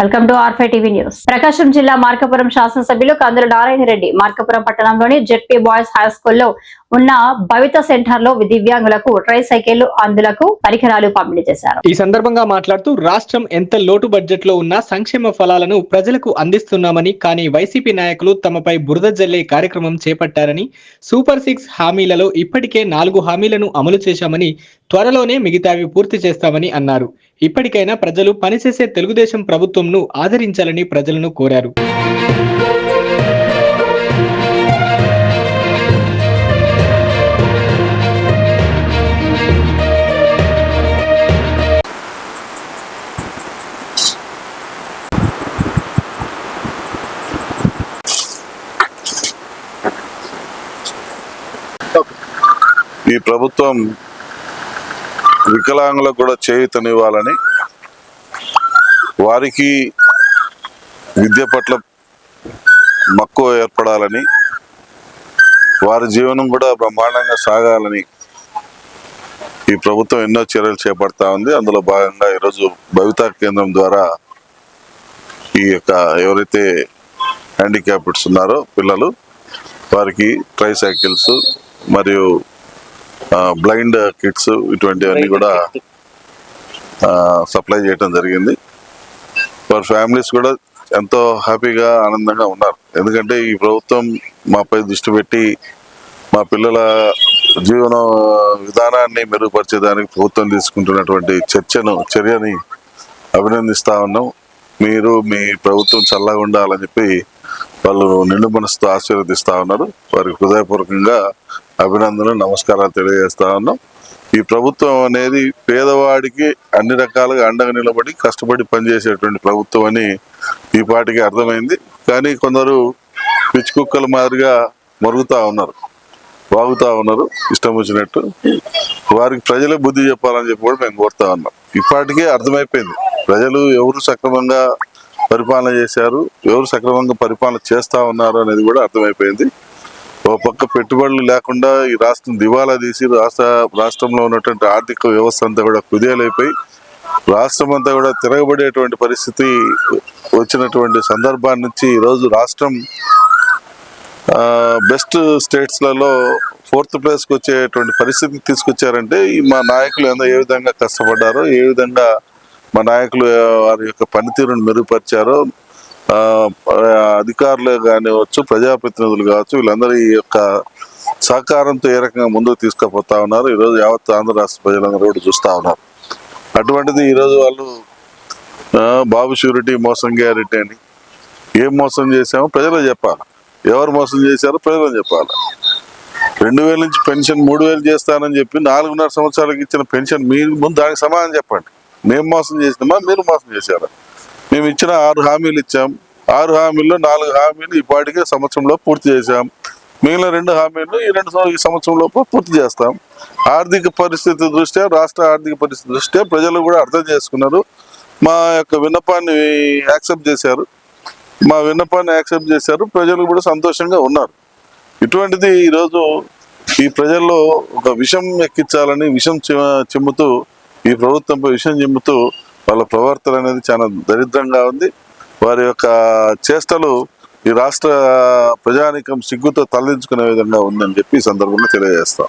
Welcome to ఆర్ఫై TV news. Prakasam జిల్లా మార్కపురం శాసనసభ్యులు కందుల నారాయణ రెడ్డి మార్కపురం పట్టణంలోని జెడ్పీ బాయ్స్ హై స్కూల్లో ఉన్న భవిత సెంటర్లో దివ్యాంగులకు ట్రై సైకిళ్ళు అందులకు పరికరాలు పంపిణీ చేశారు. ఈ సందర్భంగా మాట్లాడుతూ రాష్ట్రం ఎంత లోటు బడ్జెట్లో ఉన్నా సంక్షేమ ఫలాలను ప్రజలకు అందిస్తున్నామని కానీ వైసీపీ నాయకులు తమపై బురద జల్లే కార్యక్రమం చేపట్టారని సూపర్ సిక్స్ హామీలలో ఇప్పటికే నాలుగు హామీలను అమలు చేశామని త్వరలోనే మిగతావి పూర్తి చేస్తామని అన్నారు. ఇప్పటికైనా ప్రజలు పనిచేసే తెలుగుదేశం ప్రభుత్వంను ఆదరించాలని ప్రజలను కోరారు. ఈ ప్రభుత్వం వికలాంగులకు కూడా చేయూతనివ్వాలని వారికి విద్య పట్ల మక్కువ ఏర్పడాలని వారి జీవనం కూడా బ్రహ్మాండంగా సాగాలని ఈ ప్రభుత్వం ఎన్నో చర్యలు చేపడతా ఉంది. అందులో భాగంగా ఈరోజు భవితా కేంద్రం ద్వారా ఈ యొక్క ఎవరైతే హ్యాండిక్యాప్డ్స్ ఉన్నారో పిల్లలు వారికి ట్రై సైకిల్స్ మరియు బ్లైండ్ కిట్స్ ఇటువంటివన్నీ కూడా సప్లై చేయడం జరిగింది. వారి ఫ్యామిలీస్ కూడా ఎంతో హ్యాపీగా ఆనందంగా ఉన్నారు. ఎందుకంటే ఈ ప్రభుత్వం మాపై దృష్టి పెట్టి మా పిల్లల జీవన విధానాన్ని మెరుగుపరిచేదానికి ప్రభుత్వం తీసుకుంటున్నటువంటి చర్చను చర్యని అభినందిస్తా ఉన్నాం. మీరు మీ ప్రభుత్వం చల్లగా ఉండాలని చెప్పి వాళ్ళు నిండు మనసుతో ఆశీర్వదిస్తా ఉన్నారు. వారికి హృదయపూర్వకంగా అభినందనలు నమస్కారాలు తెలియజేస్తా ఉన్నాం. ఈ ప్రభుత్వం అనేది పేదవాడికి అన్ని రకాలుగా అండగా నిలబడి కష్టపడి పనిచేసేటువంటి ప్రభుత్వం అని ఈ పాటికి అర్థమైంది. కానీ కొందరు పిచ్చి కుక్కల మాదిరిగా మరుగుతూ ఉన్నారు వాగుతూ ఉన్నారు ఇష్టం వచ్చినట్టు. వారికి ప్రజలే బుద్ధి చెప్పాలని చెప్పి కూడా మేము కోరుతా ఉన్నాం. ఇప్పటికే అర్థమైపోయింది. ప్రజలు ఎవరు సక్రమంగా పరిపాలన చేశారు. ఎవరు సక్రమంగా పరిపాలన చేస్తా ఉన్నారు అనేది కూడా అర్థమైపోయింది. ఓ పక్క పెట్టుబడులు లేకుండా ఈ రాష్ట్రం దివాలా తీసి రాష్ట్ర రాష్ట్రంలో ఉన్నటువంటి ఆర్థిక వ్యవస్థ అంతా కూడా కుదేలైపోయి రాష్ట్రం అంతా కూడా తిరగబడేటువంటి పరిస్థితి వచ్చినటువంటి సందర్భాన్ని నుంచి ఈరోజు రాష్ట్రం బెస్ట్ స్టేట్స్లలో ఫోర్త్ ప్లేస్కి వచ్చేటువంటి పరిస్థితి తీసుకొచ్చారంటే ఈ మా నాయకులు ఏ విధంగా కష్టపడ్డారో ఏ విధంగా మా నాయకులు వారి యొక్క పనితీరును మెరుగుపరిచారో. అధికారులు కానివచ్చు ప్రజాప్రతినిధులు కావచ్చు వీళ్ళందరి యొక్క సహకారంతో ఏ రకంగా ముందుకు తీసుకుపోతా ఉన్నారు. ఈరోజు యావత్ ఆంధ్ర రాష్ట్ర ప్రజలందరూ కూడా చూస్తా ఉన్నారు. అటువంటిది ఈరోజు వాళ్ళు బాబు షూరిటీ మోసం గ్యారెంటీ అని ఏం మోసం చేశామో ప్రజలే చెప్పాలి. ఎవరు మోసం చేశారో ప్రజలకు చెప్పాలి. రెండు వేల నుంచి పెన్షన్ మూడు వేలు చేస్తానని చెప్పి నాలుగున్నర సంవత్సరాలకు ఇచ్చిన పెన్షన్ మీ ముందు దానికి సమాధానం చెప్పండి. మేము మోసం చేసినామా? మీరు మోసం చేశారా? మేము ఇచ్చిన ఆరు హామీలు ఇచ్చాం. ఆరు హామీల్లో నాలుగు హామీలు ఈ పాటికే సంవత్సరంలో పూర్తి చేశాం. మిగిలిన రెండు హామీలు ఈ రెండు ఈ సంవత్సరంలోపు పూర్తి చేస్తాం. ఆర్థిక పరిస్థితి దృష్ట్యా రాష్ట్ర ఆర్థిక పరిస్థితి దృష్ట్యా ప్రజలు కూడా అర్థం చేసుకున్నారు. మా యొక్క విన్నపాన్ని యాక్సెప్ట్ చేశారు. మా విన్నపాన్ని యాక్సెప్ట్ చేశారు. ప్రజలు కూడా సంతోషంగా ఉన్నారు. ఇటువంటిది ఈరోజు ఈ ప్రజల్లో ఒక విషం ఎక్కించాలని విషం చి- చిమ్ముతూ ఈ ప్రభుత్వంపై విషయం చెబుతూ వాళ్ళ ప్రవర్తన అనేది చాలా దరిద్రంగా ఉంది. వారి యొక్క చేష్టలు ఈ రాష్ట్ర ప్రజానికం సిగ్గుతో తలదించుకునే విధంగా ఉందని చెప్పి ఈ సందర్భంగా తెలియజేస్తాం.